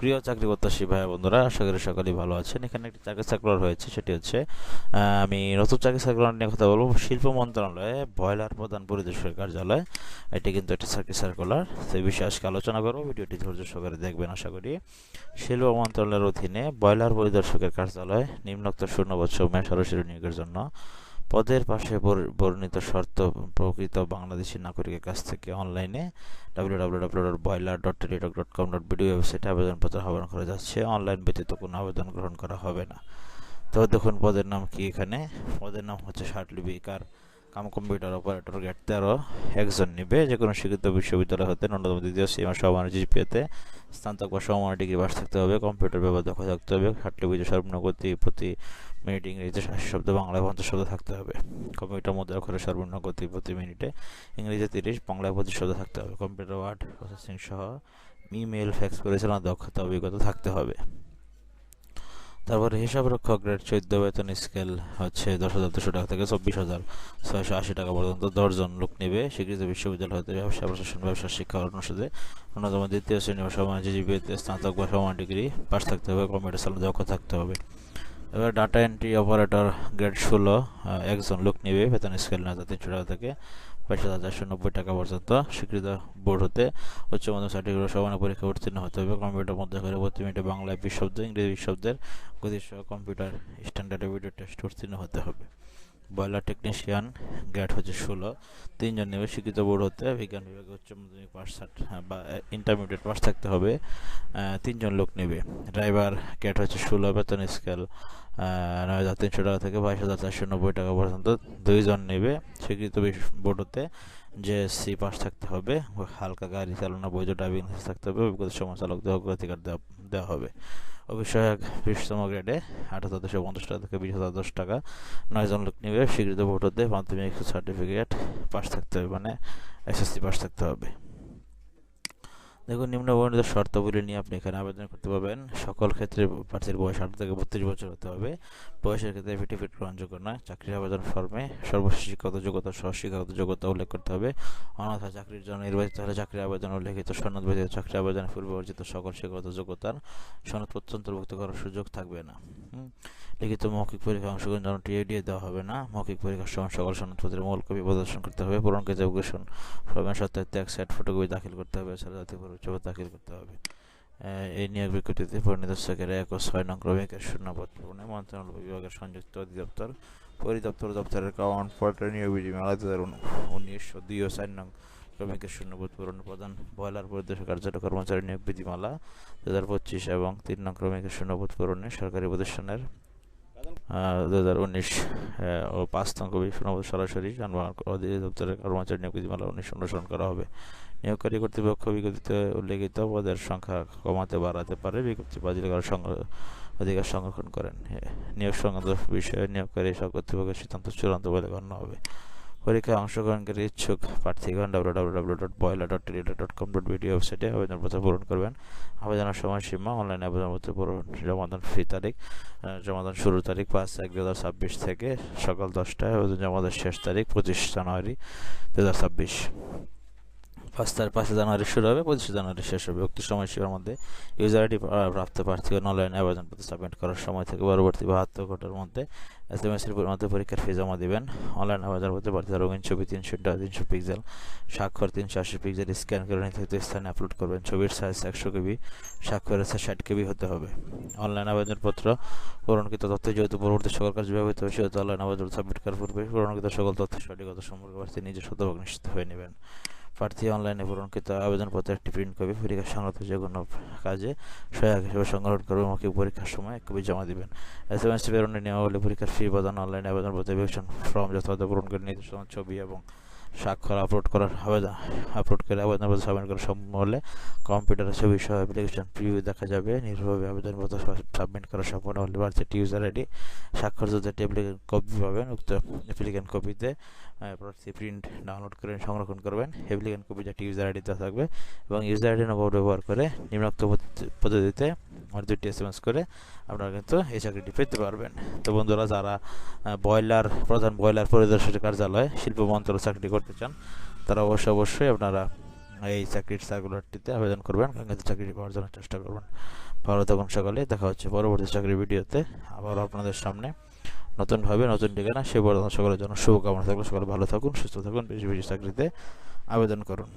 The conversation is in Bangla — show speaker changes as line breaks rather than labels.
প্রিয় চাকরি প্রত্যাশী ভাই বন্ধুরা, আশা করি সকলেই ভালো আছেন। এখানে একটি চাকরি সার্কুলার হয়েছে, সেটি হচ্ছে আমি নতুন চাকরি সার্কুলার নিয়ে কথা বলব। শিল্প মন্ত্রণালয়ে ব্রয়লার প্রধান পরিদর্শকের কার্যালয়, এটি কিন্তু একটি চাকরি সার্কুলার সেই বিষয়ে আজকে আলোচনা করব, ভিডিওটি ধৈর্য সহকারে দেখবেন, আশা করি। শিল্প মন্ত্রণালয়ের অধীনে ব্রয়লার পরিদর্শকের কার্যালয় নিম্নোক্ত শূন্য বছর মেয়ে সরাসরি নিয়োগের জন্য পদের পাশে বর- বর্ণিত শর্ত প্রকৃত বাংলাদেশি নাগরিকের কাছ থেকে অনলাইনে বিডি ওয়েবসাইটে আবেদনপত্র আহ্বান করা যাচ্ছে। অনলাইন ব্যতীত কোনো আবেদন গ্রহণ করা হবে না। তো দেখুন, পদের নাম কি এখানে? পদের নাম হচ্ছে শার্টলি বেকার কাম কম্পিউটার অপারেটর গেট তেরো একজন নিবে যে কোনো স্বীকৃত বিশ্ববিদ্যালয় হতে ন্যূনতম দ্বিতীয় সীমা সমানের জিপিএতে স্নাতক বা সমানের ডিগ্রি পাস থাকতে হবে, কম্পিউটার ব্যবহার দক্ষ থাকতে হবে, খাটলি বুঝে সর্বনিম্ন গতি প্রতি মিনিট ইংরেজিতে আশি শব্দ, বাংলায় পঞ্চাশ শব্দ থাকতে হবে। কম্পিউটার মধ্যে অক্ষরের সর্বনিম্ন গতি প্রতি মিনিটে ইংরেজিতে তিরিশ, বাংলায় পঁচিশ শব্দ থাকতে হবে। কম্পিউটার ওয়ার্ড প্রসেসিং সহ ইমেল, ফ্যাক্স পরিচালনার দক্ষতা, অভিজ্ঞতা থাকতে হবে। তারপরে হিসাব রক্ষক গ্রেড চোদ্দ বেতন স্কেল হচ্ছে দশ হাজার দুশো টাকা থেকে চব্বিশ হাজার। ছয়শো আশি টাকা পর্যন্ত দশজন লোক নেবে। স্বীকৃত বিশ্ববিদ্যালয় হতে ব্যবসা প্রশাসন, ব্যবসা শিক্ষা অনুষদে। অন্যতম দ্বিতীয় শ্রেণি বা সমান জিজিবিতে স্নাতক বা সমান ডিগ্রি, পাশ থাকতে হবে, কম্পিউটার চালানো দক্ষ থাকতে হবে। এবার ডাটা এন্ট্রি অপারেটর গ্রেড ষোলো একজন লোক নেবে বেতন স্কেল না তিনশো টাকা থেকে বাইশ হাজার চারশো নব্বই টাকা পর্যন্ত স্বীকৃত বোর্ড হতে উচ্চ মাধ্যমিক সার্টিফিকেট সমান পরীক্ষা উত্তীর্ণ হতে হবে। কম্পিউটার মধ্যে করে প্রতি মিনিটে বাংলায় বিশ শব্দ, ইংরেজি বিশ শব্দের গতি সহ কম্পিউটার স্ট্যান্ডার্ড ভিডিও টেস্ট উত্তীর্ণ হতে হবে। বয়লার টেকনিশিয়ান গ্রেড হচ্ছে ষোলো। তিনজন নেবে, শিক্ষিত বোর্ড হতে বিজ্ঞান বিভাগে উচ্চ মাধ্যমিক পাস বা ইন্টারমিডিয়েট পাস থাকতে হবে। তিনজন লোক নেবে। ড্রাইভার গ্রেড হচ্ছে ষোলো, বেতন স্কেল নয় হাজার তিনশো টাকা থেকে বাইশ হাজার চারশো নব্বই টাকা পর্যন্ত। দুইজন নেবে স্বীকৃত বোর্ড হতে। যে সি পাস থাকতে হবে, হালকা গাড়ি চালানো, বৈধ ড্রাইভিং লাইসেন্স থাকতে হবে, অভিজ্ঞতা সময় চালকদের অগ্রাধিকার দেওয়া হবে। এক বিশতম গ্রেডে আট হাজার দুশো পঞ্চাশ টাকা থেকে বিশ হাজার দশ টাকা। নয়জন লোক নেবে, স্বীকৃত ভোটারদের মাধ্যমিক সার্টিফিকেট পাস থাকতে হবে মানে এসএসসি পাস থাকতে হবে। দেখুন নিম্ন নিম্নবর্ণিত শর্তাবলী নিয়ে আপনি এখানে আবেদন করতে পারবেন। সকল ক্ষেত্রে প্রার্থীর বয়স আঠারো থেকে বত্রিশ বছর হতে হবে। বয়সের ক্ষেত্রে এফিডেভিট গ্রহণযোগ্য নয়। চাকরির আবেদন ফর্মে সর্বশেষ শিক্ষাগত যোগ্যতা সহ শিক্ষাগত যোগ্যতা উল্লেখ করতে হবে। অন্যথা চাকরির জন্য নির্বাচিত হলে চাকরির আবেদন উল্লেখিত সনদ ব্যতীত চাকরি আবেদনের পূর্বে অর্জিত সকল শিক্ষাগত যোগ্যতার সনদপত্র অন্তর্ভুক্ত করার সুযোগ থাকবে না। লিখিত মৌখিক পরীক্ষা অংশগ্রহণ জন্য টিএডিএ দেওয়া হবে না। মৌখিক পরীক্ষার সময় সকল সনদপত্রের মূল কপি প্রদর্শন করতে হবে। পূরণকৃত অগ্রেষণ ফর্মের সত্যায়িত এক সেট, ফটোকপি দাখিল করতে হবে, এছাড়া জাতীয় পরিচয় দাখিল করতে হবে। এই নিয়োগ বিজ্ঞপ্তিতে পরিনির্দেশকের এক ও ছয় নং ক্রমিকের শূন্যপদ পূরণে মন্ত্রণালয় বিভাগের সংযুক্ত অধিদপ্তর, পরিদপ্তর দপ্তরের কাউন্ট পোর্টাল নিয়োগ বিধি মেলা দু হাজার উনিশশো দুই ও চার নং ক্রমিকের শূন্যপদ পূরণ প্রদান বয়লার পরিদর্শক কার্যালয় কর্মচারী নিয়োগ বিধিমালা দু হাজার পঁচিশ এবং তিন নং ক্রমিকের শূন্যপদ পূরণে সরকারি প্রতিষ্ঠানের দু হাজার উনিশ ও পাঁচ নং শূন্যপদ সরাসরি যানবাহন অধিদপ্তরের কর্মচারী নিয়োগ বিধিমালা উনিশ অনুসরণ করা হবে। নিয়োগকারী কর্তৃপক্ষ বিজ্ঞপ্তিতে উল্লেখিত পদের সংখ্যা কমাতে বাড়াতে পারে, বিজ্ঞপ্তি বাতিল করার অধিকার সংরক্ষণ করেন। নিয়োগ সংক্রান্ত বিষয়ে নিয়োগকারী কর্তৃপক্ষের সিদ্ধান্ত চূড়ান্ত বলে গণ্য হবে। পরীক্ষায় অংশগ্রহণকারী ইচ্ছুক প্রার্থীগণ W W W dot বয়লা dot dot com dot video ওয়েবসাইটে আবেদনপত্র পূরণ করবেন। আবেদনের সময়সীমা অনলাইনে আবেদনপত্র পূরণ, জমাদান ফি তারিখ জমা জমাদান শুরু তারিখ পাঁচ এক দু ছাব্বিশ থেকে সকাল দশটায় আবেদন জমাদান শেষ তারিখ পঁচিশ জানুয়ারি দু হাজার ছাব্বিশ। তারিখ পাঁচই জানুয়ারি শুরু হবে, পঁচিশে জানুয়ারি শেষ হবে। উক্ত সময়সীমার মধ্যে ইউজার আইডি প্রাপ্ত প্রার্থীগণ অনলাইনে আবেদনপত্র সাবমিট করার সময় থেকে পরবর্তী বাহাত্তর ঘণ্টার মধ্যে এস এম এস এর মধ্যে পরীক্ষার ফি জমা দিবেন। অনলাইন আবেদনপত্রে প্রার্থীরা রঙিন ছবি তিনশো তিনশো পিক্সেল স্বাক্ষর তিনশো আশি পিক্সেল স্ক্যান করে নির্ধারিত স্থানে আপলোড করবেন। ছবির সাইজ একশো কেবি, স্বাক্ষরের সাইজ ষাট কেবি হতে হবে। অনলাইন আবেদনপত্র পূরণকৃত তথ্য যেহেতু পরবর্তী সকল কাজ ব্যবহৃত হবে সেহেতু অনলাইন আবেদন সাবমিট করার পূর্বে পূরণকৃত সকল তথ্য সঠিকতা সম্পর্কে প্রার্থী নিজে শতভাগ নিশ্চিত হয়ে নেবেন। প্রার্থী অনলাইনে পূরণকৃত আবেদনপত্রের একটি প্রিন্ট কপি পরীক্ষা সংক্রান্ত যে কোনো কাজে সহায়ক হিসেবে সংগ্রহ করবে মৌখিক পরীক্ষার সময় এক কপি জমা দেবেন। এস এম এস টি প্রেরণের নিয়মাবলী পরীক্ষার ফি প্রদান অনলাইনে আবেদনপত্র ফর্ম যথাযথ পূরণ করে নির্দেশনা, ছবি এবং স্বাক্ষর আপলোড করার আবেদন আপলোড করে আবেদনপত্র সাবমিট করা সম্ভব হলে কম্পিউটারের ছবি সহ অ্যাপ্লিকেশন প্রিভিউ দেখা যাবে। নির্ভরভাবে আবেদনপত্র সাবমিট করা সম্পূর্ণ হলে প্রার্থীর ইউজার আইডি স্বাক্ষর যদি অ্যাপ্লিকেশন কপি পাবেন। উক্ত অ্যাপ্লিকেশন কপিতে প্রার্থী প্রিন্ট ডাউনলোড করে সংরক্ষণ করবেন। অ্যাপ্লিকেশন কপি যেটি ইউজার আইডি দেওয়া থাকবে এবং ইউজার আইডি নম্বর ব্যবহার করে নিম্নোক্ত পদ্ধতি- পদ্ধতিতে আমার দুইটি এস এম এস করে আপনারা কিন্তু এই চাকরিটি পেতে পারবেন। তো বন্ধুরা, যারা ব্রয়লার, প্রধান ব্রয়লার পরিদর্শকের কার্যালয় শিল্প মন্ত্রণালয় চাকরি করতে চান, তারা অবশ্যই অবশ্যই আপনারা এই চাকরির সার্কুলারটিতে আবেদন করবেন কাঙ্ক্ষিত চাকরিটি পাওয়ার জন্য চেষ্টা করবেন। ভালো থাকুন সকালে, দেখা হচ্ছে পরবর্তী চাকরির ভিডিওতে। আবার আপনাদের সামনে নতুনভাবে নতুন ঠিকানা, সে পর্যন্ত সকলের জন্য শুভকামনা থাকলে। সকলে ভালো থাকুন, সুস্থ থাকুন, বেশি বেশি চাকরিতে আবেদন করুন।